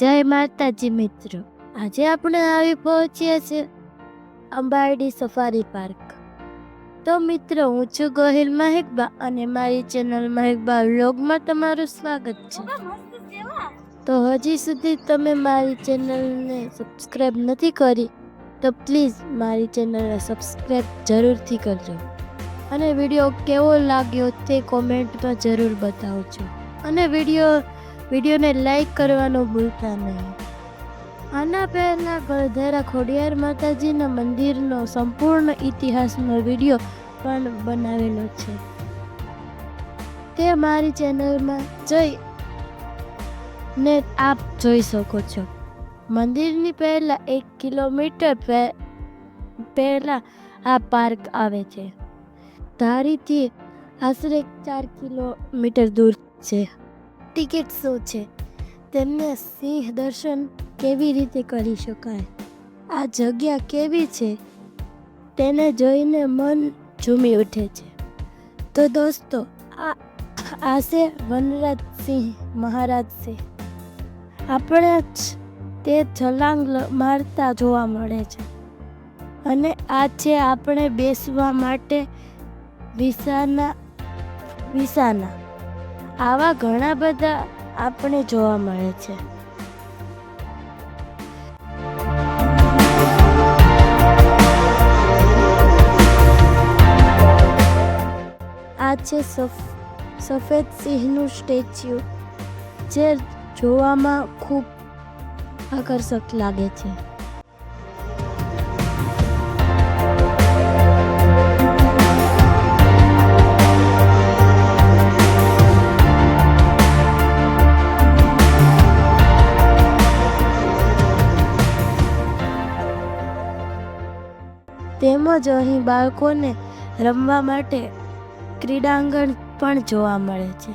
જય માતાજી મિત્રો. આજે આપણે આવી પહોંચ્યા છે અંબારડી સફારી પાર્ક. તો મિત્રો હું છું ગોહિલ મહેકબા અને મારી ચેનલ મહેકબા વ્લોગમાં તમારું સ્વાગત છે. તો હજી સુધી તમે મારી ચેનલને સબસ્ક્રાઈબ નથી કરી તો પ્લીઝ મારી ચેનલને સબસ્ક્રાઈબ જરૂરથી કરજો. અને વીડિયો કેવો લાગ્યો તે કોમેન્ટમાં જરૂર બતાવજો. અને વીડિયો વિડીયોને લાઈક કરવાનું ભૂલતા નહીં. આના પહેલાં ગળધેરા ખોડિયાર માતાજીના મંદિરનો સંપૂર્ણ ઇતિહાસનો વીડિયો પણ બનાવેલો છે. તે મારી ચેનલમાં જઈ ને આપ જોઈ શકો છો. મંદિરની પહેલાં એક કિલોમીટર પહેલાં આ પાર્ક આવે છે. ધારીથી આશરે ચાર કિલોમીટર દૂર છે. ટિકિટ શું છે? તેમને સિંહ દર્શન કેવી રીતે કરી શકાય? આ જગ્યા કેવી છે? તેને જોઈને મન ઝૂમી ઉઠે છે. તો દોસ્તો, આ આ છે વનરાજ સિંહ મહારાજ સિંહ આપણે જ તે છલાંગ મારતા જોવા મળે છે. અને આ છે આપણે બેસવા માટે વિસાના વિસાના. આવા ઘણા બધા આપણે જોવા મળે છે. આ છે સફ, સફેદ સિંહનું સ્ટેચ્યુ, જે જોવામાં ખૂબ આકર્ષક લાગે છે. તેમજ અહીં બાળકોને રમવા માટે ક્રીડાંગણ પણ જોવા મળે છે,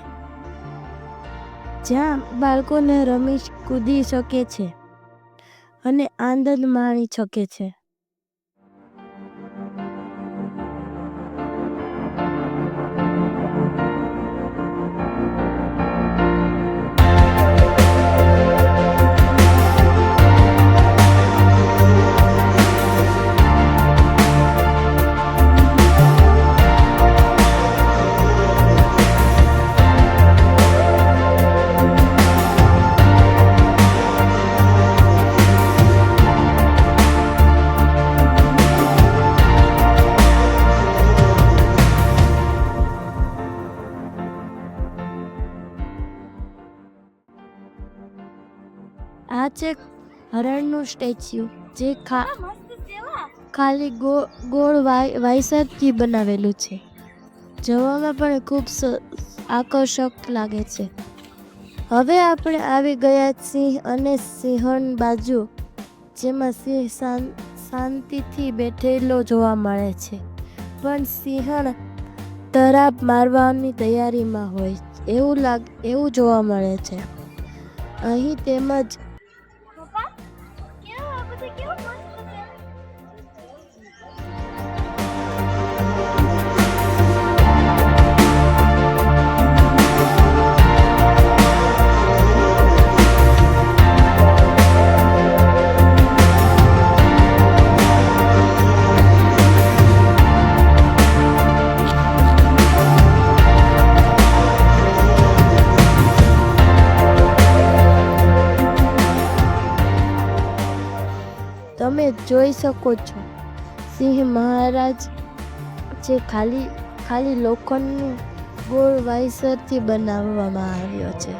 જ્યાં બાળકોને રમી કૂદી શકે છે અને આનંદ માણી શકે છે. છે હરણનું સ્ટેચ્યુ જે ખા ખાલી ગોળ ગોળ વાય વાયસરથી બનાવેલું છે. જોવામાં પણ ખૂબ આકર્ષક લાગે છે. હવે આપણે આવી ગયા સિંહ અને સિંહણ બાજુ જેમાં સિંહ શાંતિથી બેઠેલો જોવા મળે છે. પણ સિંહણ તરાપ મારવાની તૈયારીમાં હોય એવું લાગ એવું જોવા મળે છે. અહીં તેમજ તમે જોઈ શકો છો. સિંહ મહારાજ જે ખાલી ખાલી લોખંડનું ગોળ વાયસરથી બનાવવામાં આવ્યો છે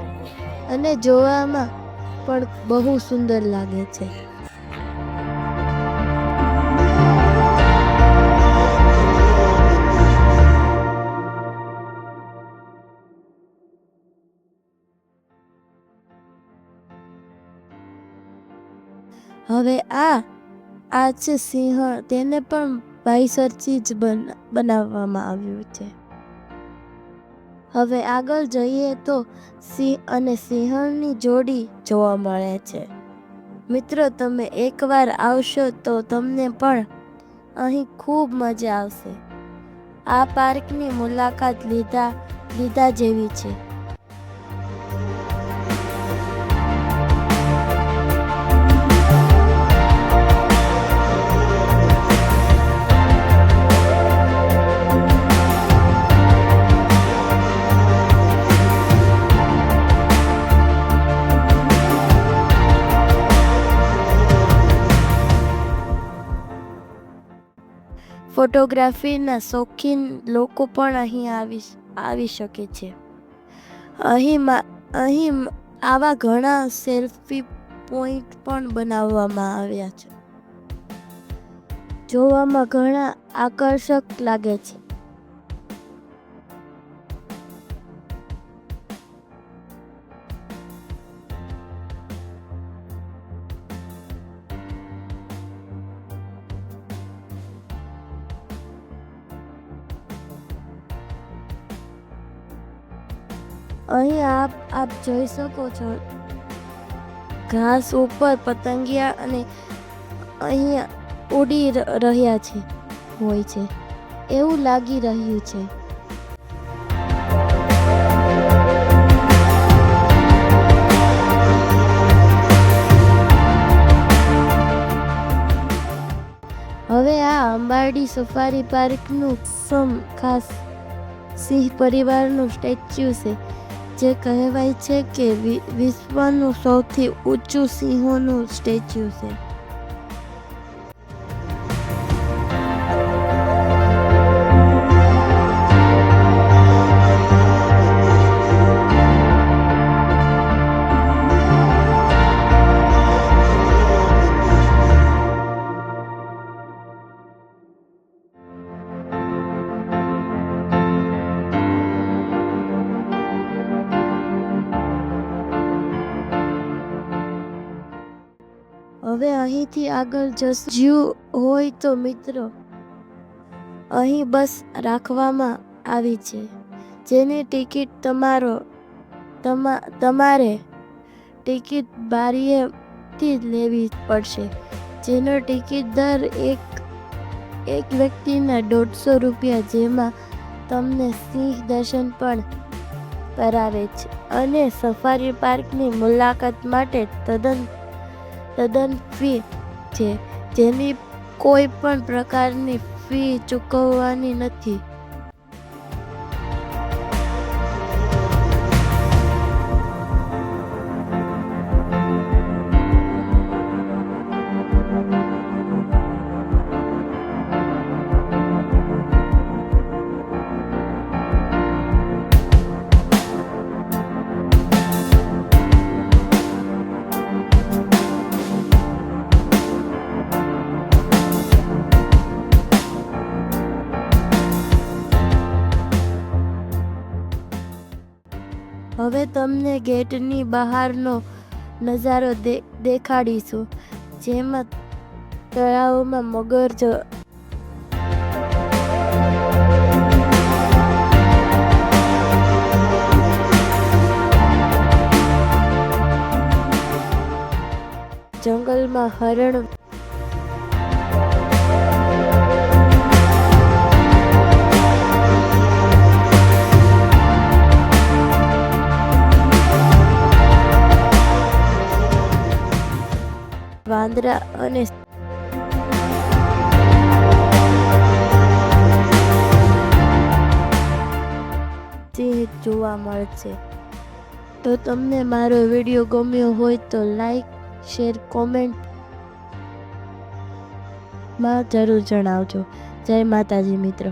અને જોવામાં પણ બહુ સુંદર લાગે છે. હવે આ આ છે સિંહણ તેને પણ ભાઈસરથી જ બન- બનાવવામાં આવ્યું છે. હવે આગળ જઈએ તો સિંહ અને સિંહણની જોડી જોવા મળે છે. મિત્રો, તમે એકવાર આવશો તો તમને પણ અહીં ખૂબ મજા આવશે. આ પાર્કની મુલાકાત લીધા લીધા જેવી છે. ફોટોગ્રાફીના શોખીન લોકો પણ અહીં આવી આવી શકે છે. અહીં અહીં આવા ઘણા સેલ્ફી પોઈન્ટ પણ બનાવવામાં આવ્યા છે. જોવામાં ઘણા આકર્ષક લાગે છે. અહીં આપ આપ જોઈ શકો છો. ઘાસ ઉપર પતંગિયા અને અહીંયા ઉડી રહ્યા છે, હોય છે. એવું લાગી રહ્યું છે. હવે આ અંબાડી સફારી પાર્કનું સમ, ખાસ સિંહ પરિવારનું સ્ટેચ્યુ છે. જે કહેવાય છે કે વિશ્વનું સૌથી ઊંચું સિંહોનું સ્ટેચ્યુ છે. હવે અહીંથી આગળ જશું. જીવ હોય તો મિત્રો અહીં બસ રાખવામાં આવી છે. જેની ટિકિટ તમારો, તમા, તમારે ટિકિટ બારીએથી લેવી પડશે. જેનો ટિકિટ દર એક એક વ્યક્તિના દોઢસો રૂપિયા જેમાં તમને સિંહ દર્શન પણ કરાવે છે. અને સફારી પાર્કની મુલાકાત માટે તદ્દન તદ્દન ફી છે જેની કોઈ પણ પ્રકારની ફી ચૂકવવાની નથી. હવે તમને ગેટની બહારનો નજારો દેખાડીશું જેમાં તળાવમાં મગર જો જંગલમાં હરણ વાંદરા અને સિંહ જોવા મળશે. તો તમને મારો વીડિયો ગમ્યો હોય તો લાઈક, શેર, કોમેન્ટમાં જરૂર જણાવજો. જય માતાજી મિત્રો.